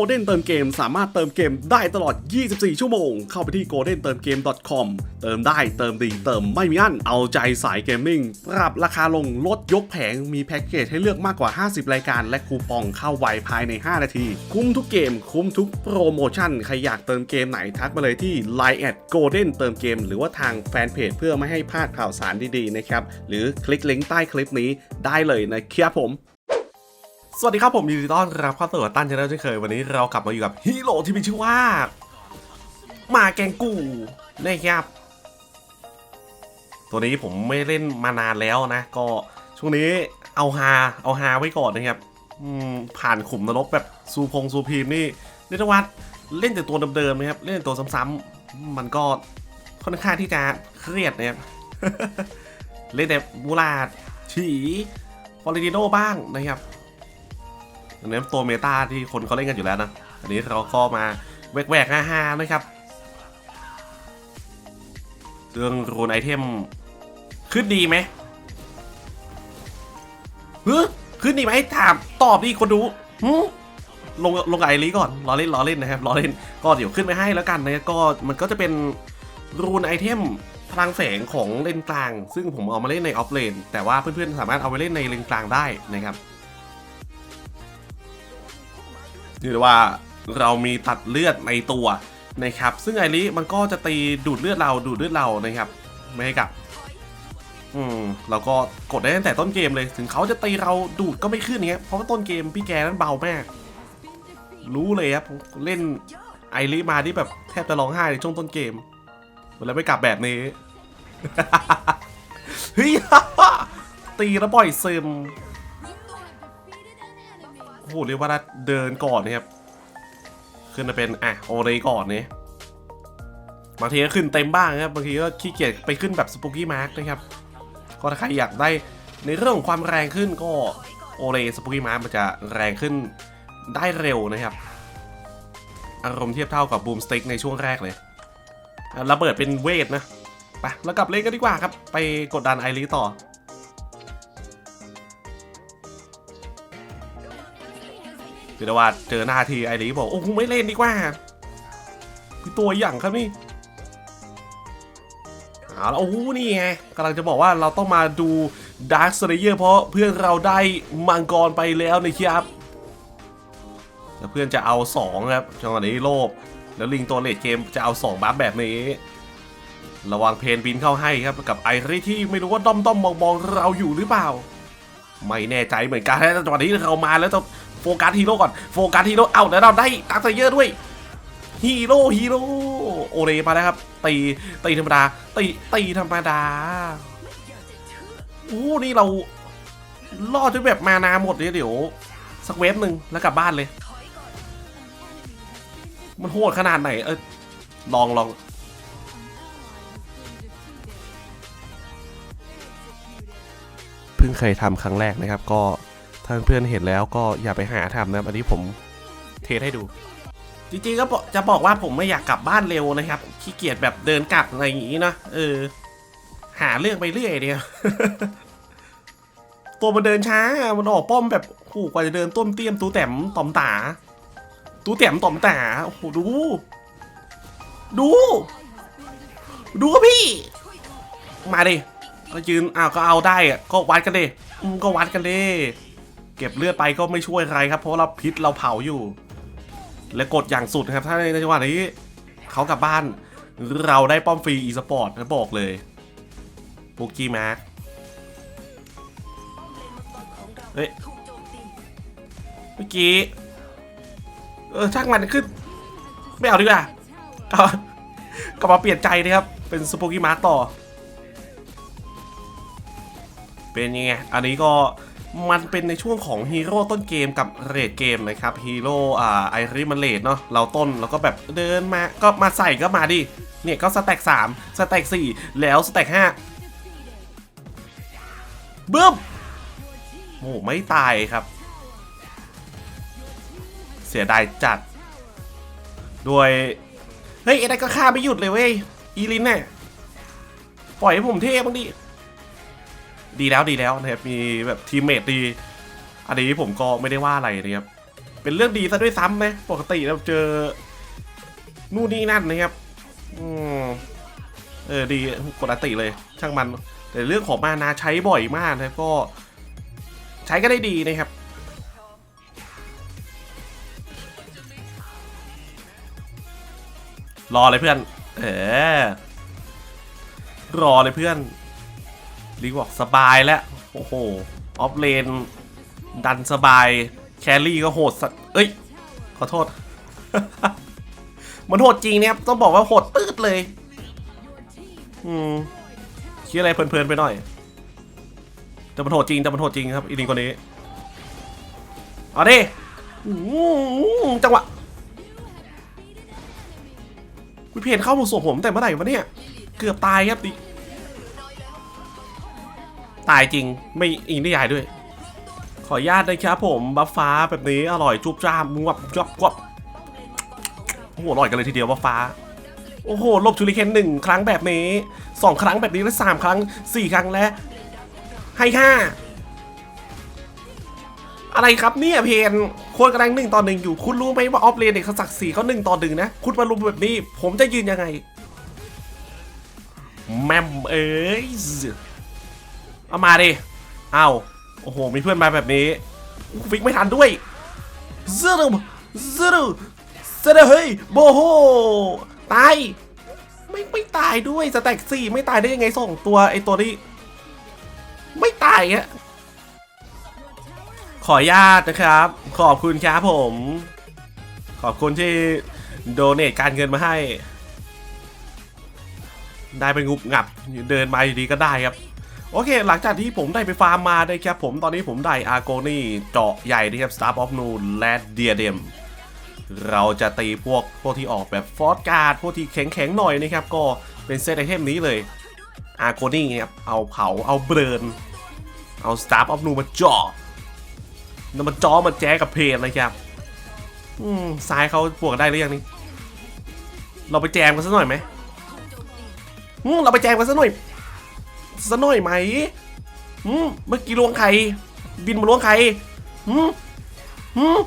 Golden เติมเกมสามารถเติมเกมได้ตลอด 24 ชั่วโมง เข้าไปที่ golden เติมเกม .com เติมได้เติมดีเติมไม่มีอั้น เอาใจสายเกมมิ่ง ปรับราคาลงลดยกแผง มีแพ็กเกจให้เลือกมากกว่า 50 รายการ และคูปองเข้าไวภายใน 5 นาที คุ้มทุกเกม คุ้มทุกโปรโมชั่น ใครอยากเติมเกมไหนทักมาเลยที่ Line แอด Golden เติมเกม หรือว่าทางแฟนเพจเพื่อไม่ให้พลาดข่าวสารดีๆนะครับ หรือคลิกลิงก์ใต้คลิปนี้ได้เลยนะครับผม สวัสดีครับผมยินดีต้อนรับเข้าสู่ตั้นชาแนลเช่นเคยวันนี้เรากลับมาอยู่กับฮีโร่ที่มีชื่อว่ามาแกงกูนะครับ ตัวนี้ผมไม่เล่นมานานแล้วนะ ก็ช่วงนี้เอาฮาเอาฮาไว้ก่อนนะครับผ่านขุมนรกแบบซูพงซูพีมนี่เรียกได้ว่าเล่นแต่ตัวเดิมๆนะครับ เล่นตัวซ้ำๆมันก็ค่อนข้างที่จะเครียดนะครับเล่นแต่มูลาดฉีฟอริติโนบ้างนะครับ อันนี้ตัวเมตาที่คนเขาเล่นกันอยู่แล้วนะ อันนี้เราก็มาแวกๆฮ่าๆนะครับ เรื่องรูนไอเทมขึ้นดีไหมเฮ้ยขึ้นดีไหมถามตอบดิคนดูหึลงลงไอรีก่อนล้อเล่นล้อเล่นนะครับล้อเล่นก็เดี๋ยวขึ้นไปให้แล้วกันนะก็มันก็จะเป็นรูนไอเทมพลังแสงของเลนกลาง ซึ่งผมเอามาเล่นในออฟเลน แต่ว่าเพื่อนๆสามารถเอาไปเล่นในเลนกลางได้นะครับ นี่เรียกว่าเรามีตัดเลือดในตัวนะครับ ซึ่งไอริมันก็จะตีดูดเลือดเราดูดเลือดเรานะครับ ไม่ให้กลับ อืมเราก็กดได้ตั้งแต่ต้นเกมเลย ถึงเขาจะตีเราดูดก็ไม่ขึ้นเนี้ยเพราะว่าต้นเกมพี่แกนั้นเบามาก รู้เลยครับเล่นไอริมาที่แบบแทบจะร้องไห้ในช่วงต้นเกมแล้วไม่กลับแบบนี้เฮ้ยตีแล้วปล่อยซึม โอ้โหเรียกว่าเดินก่อนนะครับ ขึ้นมาเป็นอะโอเรก่อนนี่บางทีก็ขึ้นเต็มบ้างนะครับบางทีก็ขี้เกียจไปขึ้นแบบสปูกี้มาร์กนะครับ ก็ถ้าใครอยากได้ในเรื่องของความแรงขึ้นก็โอเรสปูกี้มาร์กมันจะแรงขึ้นได้เร็วนะครับ อารมณ์เทียบเท่ากับบูมสติ๊กในช่วงแรกเลยระเบิดเป็นเวทนะไปแล้วกลับเล่นกันดีกว่าครับ ไปกดดันไอรีต่อ คือแต่ว่าเจอหน้าทีไอรีบอกโอ้โหไม่เล่นดีกว่าตัวอย่างครับนี่เอาแล้วโอ้โหนี่ไงกำลังจะบอกว่าเราต้องมาดูดาร์คสเลเยอร์เพราะเพื่อนเราได้มังกรไปแล้วนะครับแล้วเพื่อนจะเอา 2 ครับจังหวะนี้โลภแล้วลิงตัวเลดเกมจะเอา 2บัฟแบบนี้ ระวังเพนบินเข้าให้ครับกับไอรีที่ไม่รู้ว่าด้อมด้อมมองมองๆเราอยู่หรือเปล่า ไม่แน่ใจเหมือนกันแต่จังหวะนี้เรามาแล้ว โฟกัสฮีโร่ก่อน โฟกัสฮีโร่ เอาแล้วเราได้ดักไซเยอร์ด้วย ฮีโร่ ฮีโร่ โอเรมาแล้วครับ ตี ตีธรรมดา ตี ตีธรรมดา โอ้ นี่เรารอดจนแบบมานาหมดเลยเดี๋ยว สักเวฟหนึ่งแล้วกลับบ้านเลย มันโหดขนาดไหน เออลองลองเพิ่งเคยทำครั้งแรกนะครับก็ ถ้าเพื่อนเห็นแล้วก็อย่าไปหาทำนะครับอันนี้ผมเทสให้ดู จริงๆก็จะบอกว่าผมไม่อยากกลับบ้านเร็วนะครับขี้เกียจแบบเดินกลับอะไรอย่างนี้นะเออ หาเรื่องไปเรื่อยเนี่ยตัวมันเดินช้า มันออกป้อมแบบโอ้กว่าจะเดินต้มเตี้ยมตูแต้มต่อมตา ตูแต้มต่อมตาโอ้โหดู ดู ดูพี่ มาดิ ก็ยืนอ้าวก็เอาได้อะก็วัดกันดิอืมก็วัดกันดิ เก็บเลือดไปก็ไม่ช่วยใครครับ เพราะเราพิษเราเผาอยู่ และกดอย่างสุดครับ ถ้าในจังหวะนี้เขากลับบ้าน เราได้ป้อมฟรีอีสปอร์ตนะบอกเลยปุกกี้มาร์คเฮ้ยเมื่อกี้ เออช่างมันขึ้นไม่เอาดีกว่ากลับกลับมาเปลี่ยนใจนะครับ เป็นสปูกี้มาร์คต่อ เป็นยังไง อันนี้ก็ มันเป็นในช่วงของฮีโร่ต้นเกมกับเรดเกมนะครับฮีโร่อ่าไอริมันเลดเนาะเราต้นแล้วก็แบบเดินมาก็มาใส่ก็มาดิเนี่ยก็สแต็กสามสแต็กสี่แล้วสแต็กห้าบึ้มโอ้ไม่ตายครับ เสียดายจัด ด้วยเฮ้ยไอ้นั่นก็ฆ่าไม่หยุดเลยเว้ยอีลินเนี่ยปล่อยให้ผมเท่บ้างดิ ดีแล้วดีแล้วนะครับมีแบบทีมเมทดี อันนี้ผมก็ไม่ได้ว่าอะไรนะครับเป็นเรื่องดีซะด้วยซ้ำนะปกติเราเจอนู่นนี่นั่นนะครับอืมเออดีกดอติเลย ช่างมัน แต่เรื่องของมานาใช้บ่อยมากนะก็ใช้ก็ได้ดีนะครับรอเลยเพื่อน เออรอเลยเพื่อน ลิงบอกสบายแล้วโอ้โห ออฟเลน ดันสบาย แครี่ก็โหดสัตเอ้ย ขอโทษ มันโหดจริงเนี่ยต้องบอกว่าโหดตืดเลย อืมคิดอะไรเพลินๆไปหน่อย แต่มันโหดจริงแต่มันโหดจริงครับอีลิงคนนี้เอาดิจังหวะวิเพนเข้าหมดส่วนผมแต่เมื่อไหร่วะเนี่ย เกือบตายครับดิ ตายจริง ไม่อิงได้ยายด้วย ขออนุญาตนะครับผมบัฟฟ้าแบบนี้อร่อยจุบจ้ามงวบจบกวบโอ้โหอร่อยกันเลยทีเดียวบัฟฟ้า โอ้โหลบชูริเคนหนึ่งครั้งแบบนี้สองครั้งแบบนี้และสามครั้งสี่ครั้งและให้ห้าอะไรครับเนี่ยเพนคนกำลังหนึ่งต่อหนึ่งอยู่ คุณรู้ไหมว่าออฟเลนเด็กเขาศักดิ์ศรีเขาหนึ่งต่อหนึ่งนะ คุณมารุมแบบนี้ ผมจะยืนยังไง แมมเอ้ย เอามาดิเอาโอ้โห มีเพื่อนมาแบบนี้ฟิกไม่ทันด้วยซึรุซึรุซึรุเฮ้ยโบโฮตายไม่ไม่ตายด้วยสแต็กสี่ไม่ตายได้ยังไงสองตัวไอตัวนี้ ไม่ตายอะขออนุญาตนะครับ ขอบคุณครับผม ขอบคุณที่โดเนทการเงินมาให้ ได้ไปงุบงับ เดินมาอยู่ดีก็ได้ครับ โอเค หลังจากที่ผมได้ไปฟาร์มมาได้ครับผมตอนนี้ผมได้อาร์โกนี่เจาะใหญ่นะครับ Star of Noon และเดียเดมเราจะตีพวกพวกที่ออกแบบฟอสการ์ดพวกที่แข็งๆหน่อยนะครับ ก็เป็นเซตไอเทมนี้เลยอาร์โกนี่ครับเอาเผาเอาเบิร์นเอา Star of Noon มาเจาะแล้วมาจอมาแจ้กับเพนนะครับอืมซ้ายเขาบวกได้หรือยังนี่เราไปแจมกันสักหน่อยไหมอืมเราไปแจมกันสักหน่อย สักหน่อยไหมหืมเมื่อกี้ล้วงใครบินมาล้วงใครหืมหืม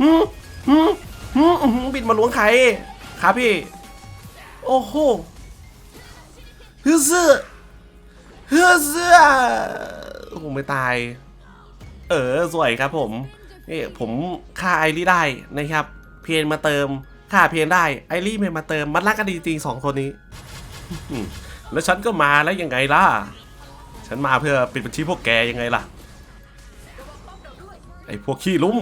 หืมหืมหืมหือบินมาล้วงใครครับพี่ โอ้โหฮือซื้อฮือซื้อโอ้โหไม่ตาย เออสวยครับผมนี่ผมค่าไอรีได้นะครับ เพียนมาเติมค่าเพียนได้ไอรีเพนมาเติม มันรักกันดีจริงสองคนนี้ แล้วฉันก็มาแล้วยังไงล่ะ ฉันมาเพื่อปิดบัญชีพวกแกยังไงล่ะ ไอ้พวกขี้ลุ้ม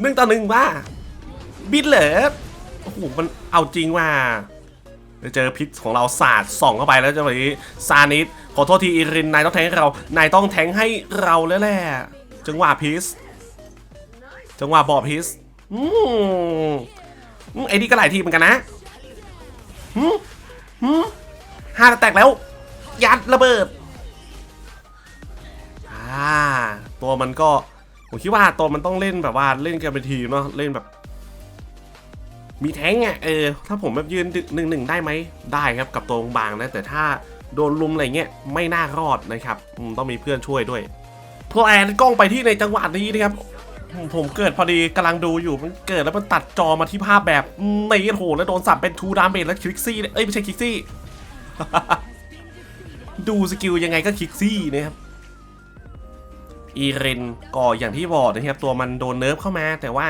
หนึ่งต่อหนึ่งมาบินเหรอโอ้โหมันเอาจริงว่าเจอพิษของเราสาดส่องเข้าไปแล้วจังหวะนี้ซานิสขอโทษทีอีรินนายต้องแทงให้เรา นายต้องแทงให้เราแล้วแหละจังหวะพิษจังหวะบอบพิษอือืมไอ้นี่ก็หลายทีเหมือนกันนะ หืมห้าแตกแล้ว ยัดระเบิด อ่า ตัวมันก็ ผมคิดว่าตัวมันต้องเล่นแบบว่าเล่นกันเป็นทีมเนาะ เล่นแบบ มีแท้งอะเออ ถ้าผมแบบยืนหนึ่งหนึ่งได้ไหม ได้ครับกับตัวบางนะ แต่ถ้าโดนลุมอะไรเงี้ยไม่น่ารอดนะครับ ต้องมีเพื่อนช่วยด้วยพอแอนกล้องไปที่ในจังหวะนี้นะครับ ผมเกิดพอดีกำลังดูอยู่มันเกิดแล้วมันตัดจอมาที่ภาพแบบนี่โหแล้วโดนสับเป็นทูดามเมจแล้วคลิกซี่เอ้ยไม่ใช่คลิกซี่ ดูสกิลยังไงก็คิกซี่นะครับอีเรนก็อย่างที่บอกนะครับ ตัวมันโดนเนิร์ฟเข้ามา แต่ว่า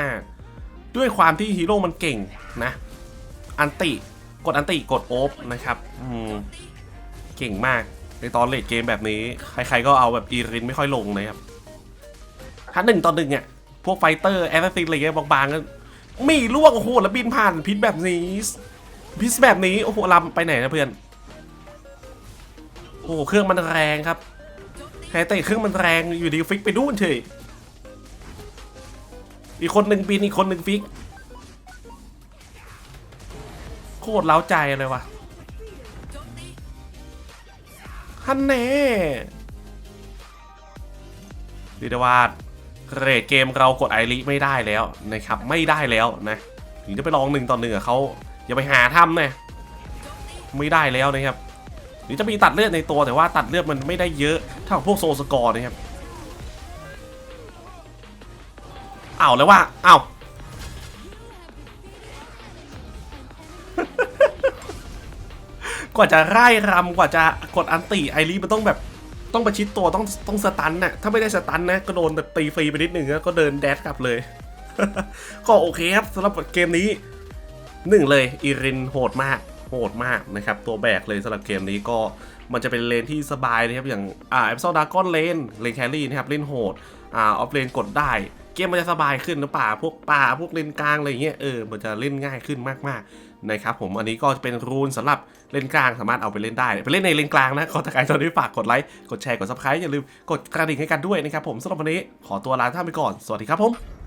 ด้วยความที่ฮีโร่มันเก่งนะ อันติกดอันติกดโอฟนะครับอืมเก่งมากในตอนเลดเกมแบบนี้ ใครๆก็เอาแบบอีเรนไม่ค่อยลงนะครับถ้าหนึ่งต่อหนึ่งอะ วกไฟเตอร์แอสซิสอะไรเงี้ยบางๆก็มีล่วงโอ้โหแล้วบินผ่านพิษแบบนี้ พิษแบบนี้โอ้โหลำไปไหนนะเพื่อน โอ้เครื่องมันแรงครับแฮเตะเครื่องมันแรงอยู่ดีฟิกไปนู่นเฉยอีกคนหนึ่งปีนอีกคนหนึ่งฟิก โคตรเล้าใจเลยวะฮันแน่ดีแต่ว่า เรทเกมเรากดไอริไม่ได้แล้วนะครับไม่ได้แล้วนะถึงจะไปลองหนึ่งต่อหนึ่งเขาอย่าไปหาทำนะไม่ได้แล้วนะครับหรือจะมีตัดเลือดในตัวแต่ว่าตัดเลือดมันไม่ได้เยอะเท่าพวกโซสกอร์นะครับเอาแล้วว่าเอากว่าจะไล่รำกว่าจะกดอันติไอรีมันต้องแบบ ต้องประชิดตัวต้องต้องสตันน่ะถ้าไม่ได้สตันนะก็โดนแบบตีฟรีไปนิดหนึ่งแล้วก็เดินแดดกลับเลย ก็โอเคครับสำหรับเกมนี้หนึ่งเลยอีรินโหดมากโหดมากนะครับ ตัวแบกเลยสำหรับเกมนี้ก็มันจะเป็นเลนที่สบายนะครับ อย่างอ่าเอฟโซดากอนเลนเลนแครี่นะครับเล่นโหดอ่าออฟเลนกดได้ เกมมันจะสบายขึ้นนะป่าพวกป่าพวกเลนกลางอะไรเงี้ยเออมันจะเล่นง่ายขึ้นมากๆนะครับผมอันนี้ก็จะเป็นรูนสำหรับ เล่นกลางสามารถเอาไปเล่นได้ไปเล่นในเลนกลางนะขอตะไคร้ตอนนี้ฝากกดไลค์กดแชร์กดซับสไครต์อย่าลืมกดกระดิ่งให้กันด้วยนะครับผมสำหรับวันนี้ขอตัวลาท่านไปก่อนสวัสดีครับผม